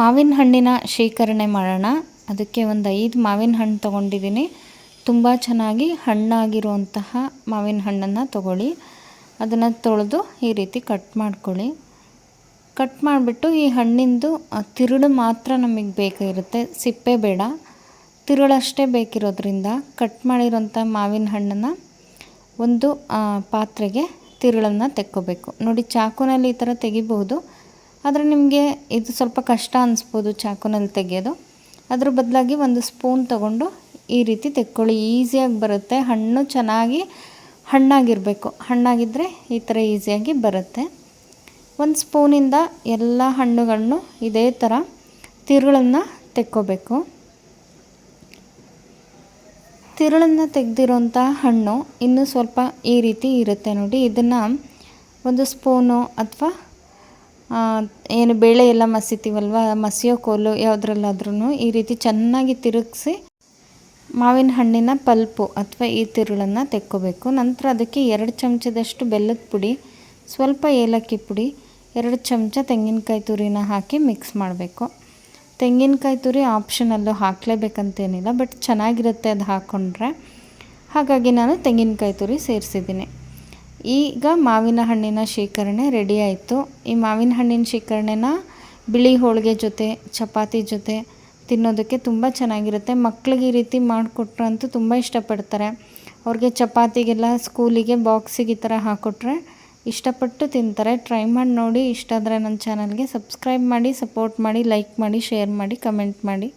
ಮಾವಿನ ಹಣ್ಣಿನ ಶೇಖರಣೆ ಮಾಡೋಣ. ಅದಕ್ಕೆ ಒಂದು ಐದು ಮಾವಿನ ಹಣ್ಣು ತೊಗೊಂಡಿದ್ದೀನಿ ತುಂಬ ಚೆನ್ನಾಗಿ ಹಣ್ಣಾಗಿರುವಂತಹ ಮಾವಿನ ಹಣ್ಣನ್ನು ತಗೊಳ್ಳಿ. ಅದನ್ನು ತೊಳೆದು ಈ ರೀತಿ ಕಟ್ ಮಾಡ್ಕೊಳ್ಳಿ. ಕಟ್ ಮಾಡಿಬಿಟ್ಟು ಈ ಹಣ್ಣಿಂದು ತಿರುಳು ಮಾತ್ರ ನಮಗೆ ಬೇಕಾಗಿರುತ್ತೆ. ಸಿಪ್ಪೆ ಬೇಡ. ತಿರುಳಷ್ಟೇ ಬೇಕಿರೋದ್ರಿಂದ ಕಟ್ ಮಾಡಿರೋಂಥ ಮಾವಿನ ಹಣ್ಣನ್ನು ಒಂದು ಪಾತ್ರೆಗೆ ತಿರುಳನ್ನು ತೆಕ್ಕೋಬೇಕು. ನೋಡಿ, ಚಾಕುನಲ್ಲಿ ಈ ಥರ ತೆಗಿಬಹುದು. ಆದರೆ ನಿಮಗೆ ಇದು ಸ್ವಲ್ಪ ಕಷ್ಟ ಅನಿಸ್ಬೋದು ಚಾಕುನಲ್ಲಿ ತೆಗೆಯೋದು ಅದ್ರ ಬದಲಾಗಿ ಒಂದು ಸ್ಪೂನ್ ತಗೊಂಡು ಈ ರೀತಿ ತೆಕ್ಕೊಳ್ಳಿ. ಈಸಿಯಾಗಿ ಬರುತ್ತೆ. ಹಣ್ಣು ಚೆನ್ನಾಗಿ ಹಣ್ಣಾಗಿರಬೇಕು. ಹಣ್ಣಾಗಿದ್ದರೆ ಈ ಥರ ಈಸಿಯಾಗಿ ಬರುತ್ತೆ. ಒಂದು ಸ್ಪೂನಿಂದ ಎಲ್ಲ ಹಣ್ಣುಗಳನ್ನು ಇದೇ ಥರ ತಿರುಳನ್ನು ತೆಕ್ಕೋಬೇಕು. ತಿರುಳನ್ನು ತೆಗೆದಿರೋಂಥ ಹಣ್ಣು ಇನ್ನೂ ಸ್ವಲ್ಪ ಈ ರೀತಿ ಇರುತ್ತೆ ನೋಡಿ. ಇದನ್ನು ಒಂದು ಸ್ಪೂನು ಅಥವಾ ಏನು ಬೇಳೆ ಎಲ್ಲ ಮಸಿತೀವಲ್ವ, ಮಸಿಯೋ ಕೋಲು ಯಾವುದ್ರಲ್ಲಾದ್ರೂ ಈ ರೀತಿ ಚೆನ್ನಾಗಿ ತಿರುಗಿಸಿ ಮಾವಿನ ಹಣ್ಣಿನ ಪಲ್ಪು ಅಥವಾ ಈ ತಿರುಳನ್ನು ತೆಕ್ಕೋಬೇಕು. ನಂತರ ಅದಕ್ಕೆ ಎರಡು ಚಮಚದಷ್ಟು ಬೆಲ್ಲದ ಪುಡಿ, ಸ್ವಲ್ಪ ಏಲಕ್ಕಿ ಪುಡಿ, ಎರಡು ಚಮಚ ತೆಂಗಿನಕಾಯಿ ತುರಿನ ಹಾಕಿ ಮಿಕ್ಸ್ ಮಾಡಬೇಕು. ತೆಂಗಿನಕಾಯಿ ತುರಿ ಆಪ್ಷನಲ್ಲೂ ಹಾಕಲೇಬೇಕಂತೇನಿಲ್ಲ, ಬಟ್ ಚೆನ್ನಾಗಿರುತ್ತೆ ಅದು ಹಾಕ್ಕೊಂಡ್ರೆ ಹಾಗಾಗಿ ನಾನು ತೆಂಗಿನಕಾಯಿ ತುರಿ ಸೇರಿಸಿದ್ದೀನಿ. ಈಗ ಮಾವಿನ ಹಣ್ಣಿನ ಶೇಖರಣೆ ರೆಡಿ ಆಯಿತು. ಈ ಮಾವಿನ ಹಣ್ಣಿನ ಶೇಖರಣೆನ ಬಿಳಿ ಹೋಳಿಗೆ ಜೊತೆ, ಚಪಾತಿ ಜೊತೆ ತಿನ್ನೋದಕ್ಕೆ ತುಂಬ ಚೆನ್ನಾಗಿರುತ್ತೆ. ಮಕ್ಳಿಗೆ ಈ ರೀತಿ ಮಾಡಿಕೊಟ್ರಂತೂ ತುಂಬ ಇಷ್ಟಪಡ್ತಾರೆ. ಅವ್ರಿಗೆ ಚಪಾತಿಗೆಲ್ಲ ಸ್ಕೂಲಿಗೆ ಬಾಕ್ಸಿಗೆ ಈ ಥರ ಹಾಕ್ಕೊಟ್ರೆ ಇಷ್ಟಪಟ್ಟು ತಿಂತಾರೆ. ಟ್ರೈ ಮಾಡಿ ನೋಡಿ. ಇಷ್ಟ ಆದರೆ ನನ್ನ ಚಾನಲ್ಗೆ ಸಬ್ಸ್ಕ್ರೈಬ್ ಮಾಡಿ ಸಪೋರ್ಟ್ ಮಾಡಿ ಲೈಕ್ ಮಾಡಿ ಶೇರ್ ಮಾಡಿ ಕಮೆಂಟ್ ಮಾಡಿ.